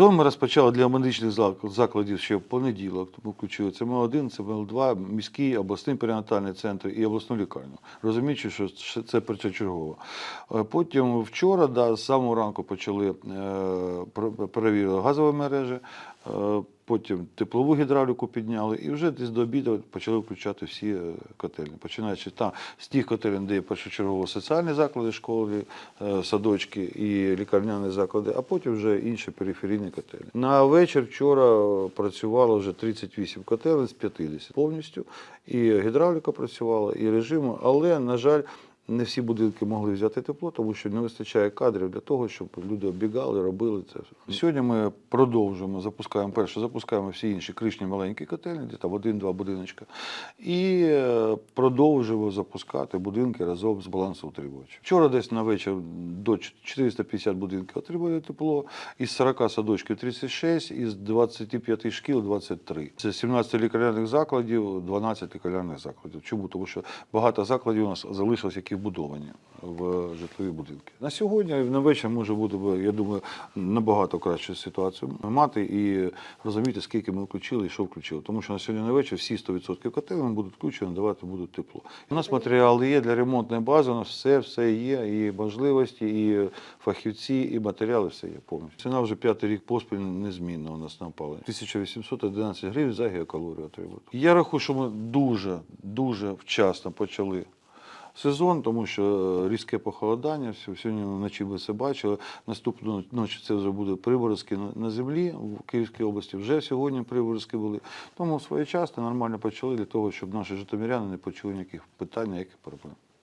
Сезон ми розпочали для медичних зак- закладів ще в понеділок. Тому включили ЦМЛ-1, ЦМЛ-2, міський, обласний перинатальний центр і обласну лікарню. Розуміючи, що це першочергово. Е, Потім вчора, да, з самого ранку почали е, пер- перевірили газові мережі, потім теплову гідравліку підняли, і вже десь до обіду почали включати всі е, котельні. Починаючи там з тих котелень, де є першочергово соціальні заклади, школи, е, садочки і лікарняні заклади, а потім вже інші периферійні котельні. На вечір вчора е, працювало вже 38 котелень з 50 повністю. І гідравліка працювала, і режиму, але, на жаль, не всі будинки могли взяти тепло, тому що не вистачає кадрів для того, щоб люди оббігали, робили це. Сьогодні ми продовжуємо, запускаємо перше, запускаємо всі інші кришні маленькі котельні, де там один-два будиночка, і е, продовжуємо запускати будинки разом з балансоутримувачем. Вчора десь на вечір до 450 будинків отримали тепло, із 40 садочків 36, із 25 шкіл 23. Це 17 лікарняних закладів, 12 лікарняних закладів. Чому? Тому що багато закладів у нас залишилось, вбудовані в житлові будинки. На сьогодні на вечір може бути, я думаю, набагато кращу ситуацію мати і розуміти, скільки ми включили і що включили. Тому що на сьогодні на вечір всі 100% котелень будуть включені, давати будуть тепло. У нас матеріали є для ремонтної бази, у нас все, все є, і можливості, і фахівці, і матеріали все є повністю. Ціна вже п'ятий рік поспіль незмінна у нас на опалення. 1811 гривень за геокалорію отримують. Я рахую, що ми дуже, дуже вчасно почали сезон, тому що е, різке похолодання. Сьогодні вночі ви це бачили. Наступну ночі це вже буде приборозки на землі в Київській області. Вже сьогодні приборозки були. Тому своєчасно нормально почали для того, щоб наші житомиряни не почули ніяких питань, ніяких проблем.